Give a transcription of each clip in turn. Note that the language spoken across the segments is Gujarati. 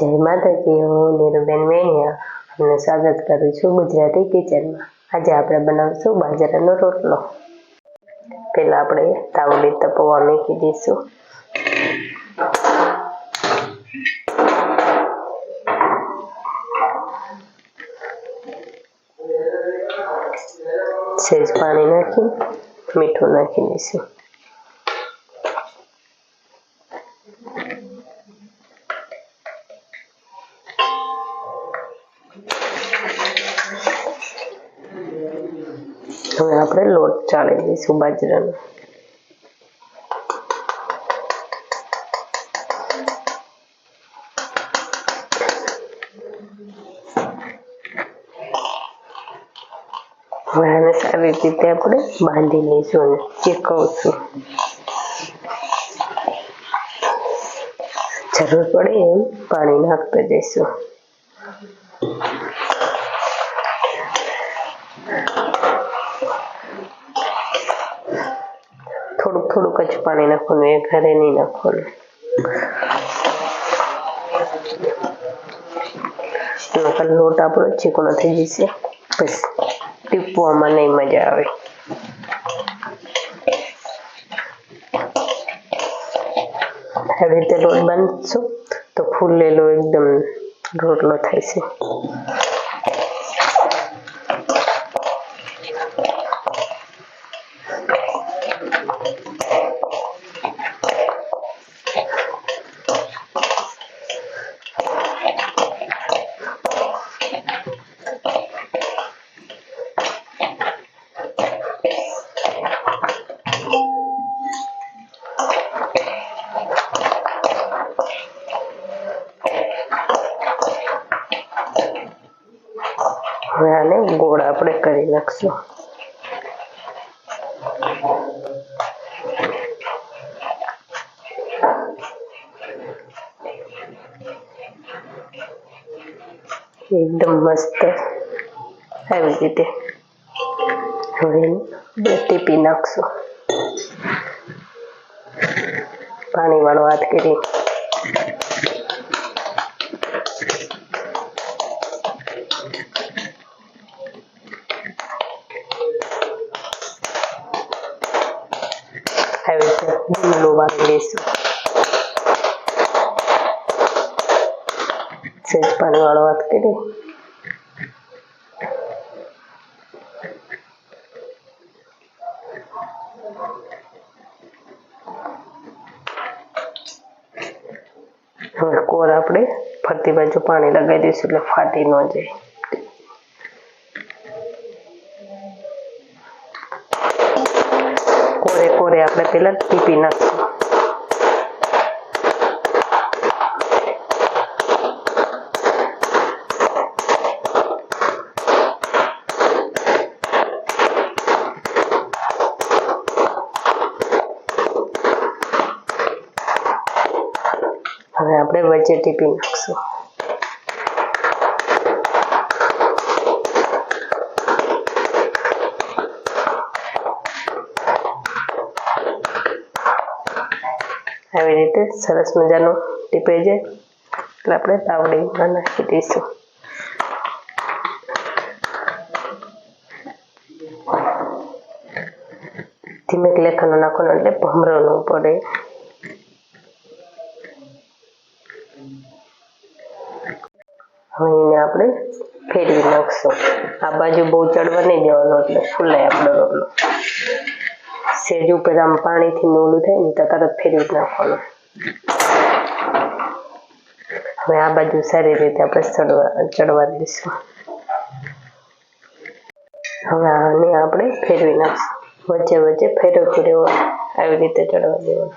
જય માતાજી હું નીરુબેન મેણિયા આપનું સ્વાગત કરું છું ગુજરાતી કિચનમાં આજે આપણે બનાવશું બાજરાનો રોટલો પહેલાં આપણે તાવડી તપવા મૂકી દઈશું સેજ પાણી નાખી મીઠું નાખી દઈશું इसमें आपने लोट चाड़ेंगे इसको बाजरा में सारी चीते आपने बांधी जरूर पड़े हैं पानी नाक पे जैसे थोड़क पानी नाखो ये घरे नहीं नाखो लोट आप छीको थी जैसे बस टीपा में नहीं मजा आए हम रीते लोट बन तो फूल लो एकदम रोटलो थे હવે આને ગોળ આપણે કરી નાખશું એકદમ મસ્ત આવી રીતે હવે બે ટીપી નાખશું પાણીવાળો હાથ કરી છે પણ વાળવા આવતી રે થોડું કોર આપણે ફરતી માં જો પાણી લગાવી દેશું એટલે ફાટી ન જાય કોડે કોડે આપણે પહેલા ટીપી નાખ હવે આપણે વચ્ચે ટીપી નાખશું આવી રીતે સરસ મજાનો ટીપે જાય એટલે આપણે તાવડીમાં નાખી દઈશું ધીમેક લેખનો નાખવાનો એટલે ભમરો ન પડે હવે એને આપણે ફેરવી નાખશું આ બાજુ બહુ ચડવા નહીં દેવાનો એટલે ફૂલાય આપણો રોટલો સેજ ઉપર આમ પાણીથી નોલું થાય ને તરત ફેરવી નાખવાનું હવે આ બાજુ સારી રીતે આપણે ચડવા ચડવા દઈશું હવે આને આપણે ફેરવી નાખશું વચ્ચે વચ્ચે ફેરવતું રહેવાનું આવી રીતે ચડવા દેવાનું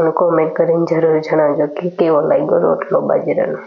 અને કોમેન્ટ કરીને જરૂર જણાવજો કે કેવો લાગ્યો રોટલો બાજરાનો